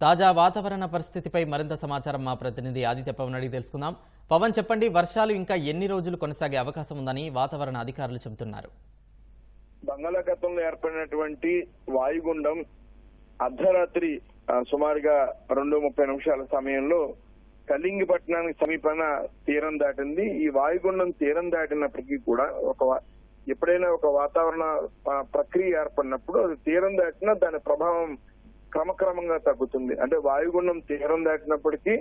తాజా వాతావరణ పరిస్థితిపై మరింత సమాచారం మా ప్రతినిధి ఆదిత్య పవన్ అడిగి తెలుసుకుందాం. పవన్ చెప్పండి వర్షాలు ఇంకా ఎన్ని రోజులు కొనసాగే అవకాశం ఉందని వాతావరణ అధికారులు చెబుతున్నారు. బంగాళాఖాతంలో ఏర్పడినటువంటి వాయుగుండం అర్ధరాత్రి సుమారుగా రెండు ముప్పై నిమిషాల సమయంలో కలింగిపట్నానికి సమీపాన తీరం దాటింది. ఈ వాయుగుండం తీరం దాటినప్పటికీ కూడా ఒక వా- ఎప్పుడైనా ఒక వాతావరణ ప్రక్రియ ఏర్పడినప్పుడు అది తీరం దాటినా దాని ప్రభావం క్రమక్రమంగా తగ్గుతుంది. అంటే వాయుగుండం తీరం దాటినప్పటికీ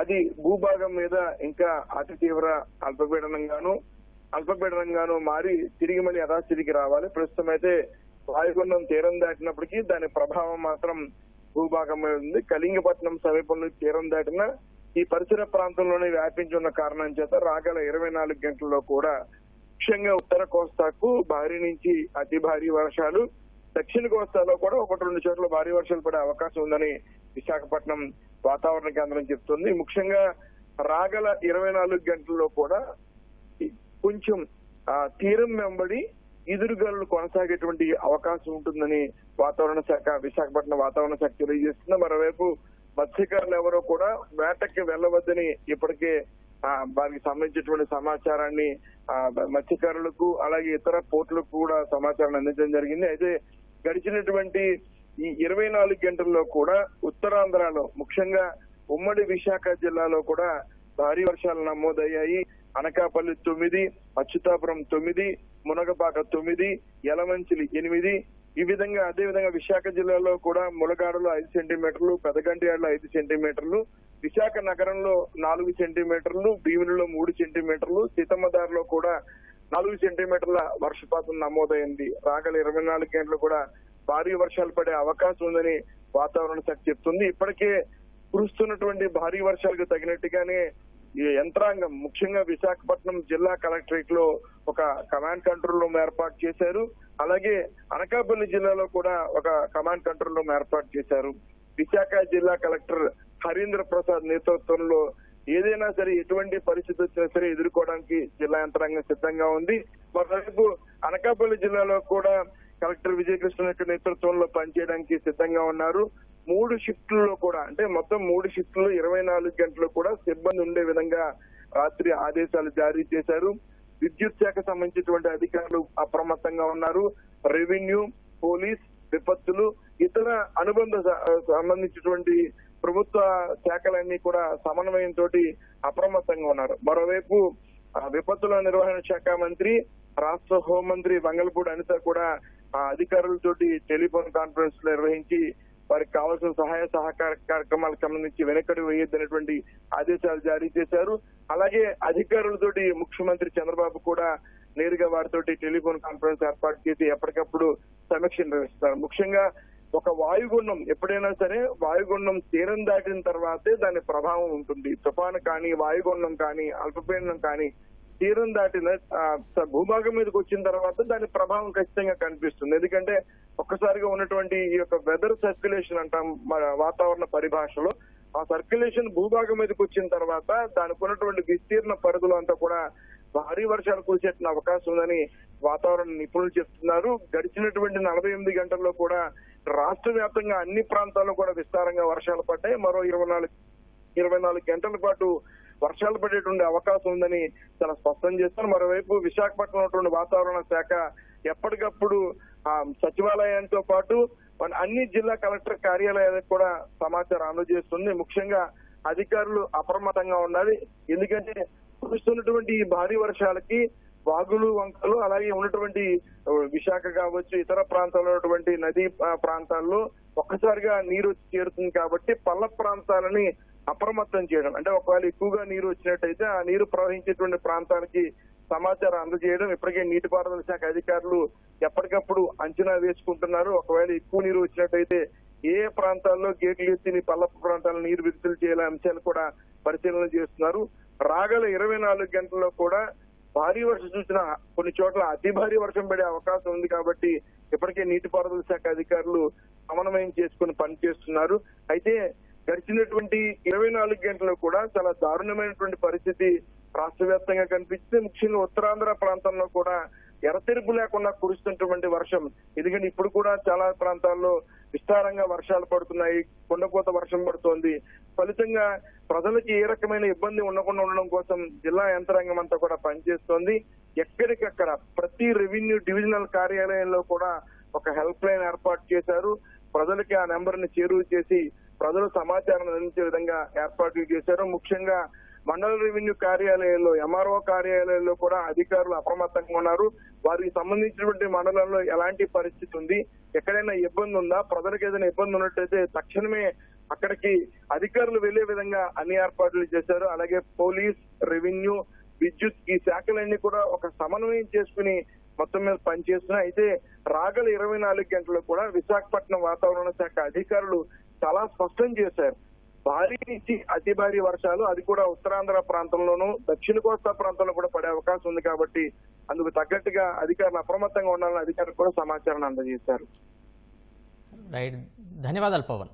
అది భూభాగం మీద ఇంకా అతి తీవ్ర అల్పపీడనంగాను అల్పపీడనంగాను మారి తిరిగి మళ్ళీ యథాస్థితికి రావాలి. ప్రస్తుతం అయితే వాయుగుండం తీరం దాటినప్పటికీ దాని ప్రభావం మాత్రం భూభాగం మీద ఉంది. కళింగపట్నం సమీపంలో తీరం దాటిన ఈ పరిసర ప్రాంతంలోనే వ్యాపించి ఉన్న కారణం చేత రాగల ఇరవై నాలుగు గంటల్లో కూడా ముఖ్యంగా ఉత్తర కోస్తాకు భారీ నుంచి అతి భారీ వర్షాలు దక్షిణ కోస్తాలో కూడా ఒకటి రెండు చోట్ల భారీ వర్షాలు పడే అవకాశం ఉందని విశాఖపట్నం వాతావరణ కేంద్రం చెప్తుంది. ముఖ్యంగా రాగల ఇరవై నాలుగు గంటల్లో కూడా కొంచెం తీరం వెంబడి ఎదురుగాలు కొనసాగేటువంటి అవకాశం ఉంటుందని వాతావరణ శాఖ విశాఖపట్నం వాతావరణ శాఖ తెలియజేస్తుంది. మరోవైపు మత్స్యకారులు ఎవరో కూడా వేటకి వెళ్ళవద్దని ఇప్పటికే వారికి సంబంధించినటువంటి సమాచారాన్ని మత్స్యకారులకు అలాగే ఇతర పోర్టులకు కూడా సమాచారాన్ని అందించడం జరిగింది. అయితే గడిచినటువంటి ఈ ఇరవై నాలుగు గంటల్లో కూడా ఉత్తరాంధ్రలో ముఖ్యంగా ఉమ్మడి విశాఖ జిల్లాలో కూడా భారీ వర్షాలు నమోదయ్యాయి. అనకాపల్లి తొమ్మిది అచ్యుతాపురం తొమ్మిది మునగపాక తొమ్మిది యలమంచిలి ఎనిమిది. ఈ విధంగా అదే విధంగా విశాఖ జిల్లాలో కూడా ములగాడలో ఐదు సెంటీమీటర్లు పెదగంటియాడలో ఐదు సెంటీమీటర్లు విశాఖ నగరంలో నాలుగు సెంటీమీటర్లు భీమునిలో మూడు సెంటీమీటర్లు సీతమ్మదారిలో కూడా నాలుగు సెంటీమీటర్ల వర్షపాతం నమోదైంది. రాగల ఇరవై నాలుగు గంటలు కూడా భారీ వర్షాలు పడే అవకాశం ఉందని వాతావరణ శాఖ చెప్తుంది. ఇప్పటికే కురుస్తున్నటువంటి భారీ వర్షాలకు తగినట్టుగానే ఈ యంత్రాంగం ముఖ్యంగా విశాఖపట్నం జిల్లా కలెక్టరేట్లో ఒక కమాండ్ కంట్రోల్ రూమ్ ఏర్పాటు చేశారు. అలాగే అనకాపల్లి జిల్లాలో కూడా ఒక కమాండ్ కంట్రోల్ రూమ్ ఏర్పాటు చేశారు. విశాఖ జిల్లా కలెక్టర్ హరీంద్ర ప్రసాద్ నేతృత్వంలో ఏదైనా సరే ఎటువంటి పరిస్థితి వచ్చినా సరే ఎదుర్కోవడానికి జిల్లా యంత్రాంగం సిద్ధంగా ఉంది. మరోవైపు అనకాపల్లి జిల్లాలో కూడా కలెక్టర్ విజయకృష్ణ యొక్క నేతృత్వంలో పనిచేయడానికి సిద్ధంగా ఉన్నారు. మూడు షిఫ్ట్లలో కూడా అంటే మొత్తం మూడు షిఫ్ట్లు ఇరవై నాలుగు గంటలు కూడా సిబ్బంది ఉండే విధంగా రాత్రి ఆదేశాలు జారీ చేశారు. విద్యుత్ శాఖ సంబంధించినటువంటి అధికారులు అప్రమత్తంగా ఉన్నారు. రెవెన్యూ పోలీస్ విపత్తులు ఇతర అనుబంధ సంబంధించినటువంటి ప్రభుత్వ శాఖలన్నీ కూడా సమన్వయంతో అప్రమత్తంగా ఉన్నారు. మరోవైపు ఆ, విపత్తుల నిర్వహణ శాఖ మంత్రి రాష్ట్ర హోంమంత్రి వంగలపూడి అనిత కూడా ఆ అధికారులతోటి టెలిఫోన్ కాన్ఫరెన్స్ నిర్వహించి వారికి కావాల్సిన సహాయ సహకార కార్యక్రమాలకు సంబంధించి వెనకడి వేయొద్దనేటువంటి ఆదేశాలు జారీ చేశారు. అలాగే అధికారులతోటి ముఖ్యమంత్రి చంద్రబాబు కూడా నేరుగా వారితోటి టెలిఫోన్ కాన్ఫరెన్స్ ఏర్పాటు చేసి ఎప్పటికప్పుడు సమీక్ష నిర్వహిస్తారు. ముఖ్యంగా ఒక వాయుగుండం ఎప్పుడైనా సరే వాయుగుండం తీరం దాటిన తర్వాతే దాని ప్రభావం ఉంటుంది. తుఫాను కానీ వాయుగుండం కానీ అల్పపీడనం కానీ తీరం దాటిన భూభాగం మీదకి వచ్చిన తర్వాత దాని ప్రభావం ఖచ్చితంగా కనిపిస్తుంది. ఎందుకంటే ఒక్కసారిగా ఉన్నటువంటి ఈ యొక్క వెదర్ సర్క్యులేషన్ అంటాం వాతావరణ పరిభాషలో ఆ సర్క్యులేషన్ భూభాగం మీదకి వచ్చిన తర్వాత దానికి ఉన్నటువంటి విస్తీర్ణ పరిధులు అంతా కూడా భారీ వర్షాలు కురిసేసిన అవకాశం ఉందని వాతావరణ నిపుణులు చెప్తున్నారు. గడిచినటువంటి నలభై ఎనిమిది గంటల్లో కూడా రాష్ట్ర వ్యాప్తంగా అన్ని ప్రాంతాల్లో కూడా విస్తారంగా వర్షాలు పడ్డాయి. మరో ఇరవై నాలుగు ఇరవై నాలుగు గంటల పాటు వర్షాలు పడేటువంటి అవకాశం ఉందని చాలా స్పష్టం చేస్తారు. మరోవైపు విశాఖపట్నం ఉన్నటువంటి వాతావరణ శాఖ ఎప్పటికప్పుడు ఆ, సచివాలయంతో పాటు మన అన్ని జిల్లా కలెక్టర్ కార్యాలయాలకు కూడా సమాచారం అందజేస్తుంది. ముఖ్యంగా అధికారులు అప్రమత్తంగా ఉండాలి. ఎందుకంటే కురుస్తున్నటువంటి ఈ భారీ వర్షాలకి వాగులు వంకలు అలాగే ఉన్నటువంటి విశాఖ కావచ్చు ఇతర ప్రాంతాల్లో ఉన్నటువంటి నదీ ప్రాంతాల్లో ఒక్కసారిగా నీరు వచ్చి చేరుతుంది కాబట్టి పల్ల ప్రాంతాలని అప్రమత్తం చేయడం. అంటే ఒకవేళ ఎక్కువగా నీరు వచ్చినట్టయితే ఆ నీరు ప్రవహించేటువంటి ప్రాంతానికి సమాచారం అందజేయడం ఇప్పటికే నీటిపారుదల శాఖ అధికారులు ఎప్పటికప్పుడు అంచనా వేసుకుంటున్నారు. ఒకవేళ ఎక్కువ నీరు వచ్చినట్టయితే ఏ ఏ ప్రాంతాల్లో గేట్లు ఎత్తి పల్లపు ప్రాంతాల్లో నీరు విడుదల చేయాలనే అంశాలు కూడా పరిశీలన చేస్తున్నారు. రాగల ఇరవై నాలుగు గంటల్లో కూడా భారీ వర్షం సూచన కొన్ని చోట్ల అతి భారీ వర్షం పడే అవకాశం ఉంది కాబట్టి ఇప్పటికే నీటిపారుదల శాఖ అధికారులు సమన్వయం చేసుకుని పనిచేస్తున్నారు. అయితే గడిచినటువంటి ఇరవై నాలుగు గంటల్లో కూడా చాలా దారుణమైనటువంటి పరిస్థితి రాష్ట్ర వ్యాప్తంగా కనిపిస్తుంది. ముఖ్యంగా ఉత్తరాంధ్ర ప్రాంతంలో కూడా ఎరతెరుపు లేకుండా కురుస్తున్నటువంటి వర్షం. ఎందుకంటే ఇప్పుడు కూడా చాలా ప్రాంతాల్లో విస్తారంగా వర్షాలు పడుతున్నాయి కొండపోత వర్షం పడుతోంది. ఫలితంగా ప్రజలకి ఏ రకమైన ఇబ్బంది ఉండకుండా ఉండడం కోసం జిల్లా యంత్రాంగం అంతా కూడా పనిచేస్తోంది. ఎక్కడికక్కడ ప్రతి రెవెన్యూ డివిజనల్ కార్యాలయంలో కూడా ఒక హెల్ప్ లైన్ ఏర్పాటు చేశారు. ప్రజలకి ఆ నెంబర్ని చేరువ చేసి ప్రజలు సమాచారం అందించే విధంగా ఏర్పాట్లు చేశారు. ముఖ్యంగా మండల రెవెన్యూ కార్యాలయాల్లో ఎంఆర్ఓ కార్యాలయాల్లో కూడా అధికారులు అప్రమత్తంగా ఉన్నారు. వారికి సంబంధించినటువంటి మండలంలో ఎలాంటి పరిస్థితి ఉంది? ఎక్కడైనా ఇబ్బంది ఉందా? ప్రజలకు ఏదైనా ఇబ్బంది ఉన్నట్టయితే తక్షణమే అక్కడికి అధికారులు వెళ్ళే విధంగా అన్ని ఏర్పాట్లు చేశారు. అలాగే పోలీస్ రెవెన్యూ విద్యుత్ ఈ శాఖలన్నీ కూడా ఒక సమన్వయం చేసుకుని మొత్తం మీద పనిచేస్తున్నాయి. అయితే రాగల ఇరవై నాలుగు గంటలు కూడా విశాఖపట్నం వాతావరణ శాఖ అధికారులు చాలా స్పష్టం చేశారు. భారీ నుంచి అతి భారీ వర్షాలు అది కూడా ఉత్తరాంధ్ర ప్రాంతంలోనూ దక్షిణ కోస్తా ప్రాంతంలో కూడా పడే అవకాశం ఉంది కాబట్టి అందుకు తగ్గట్టుగా అధికారులు అప్రమత్తంగా ఉండాలని అధికారులు కూడా సమాచారాన్ని అందజేశారు. రైట్. ధన్యవాదాలు పవన్.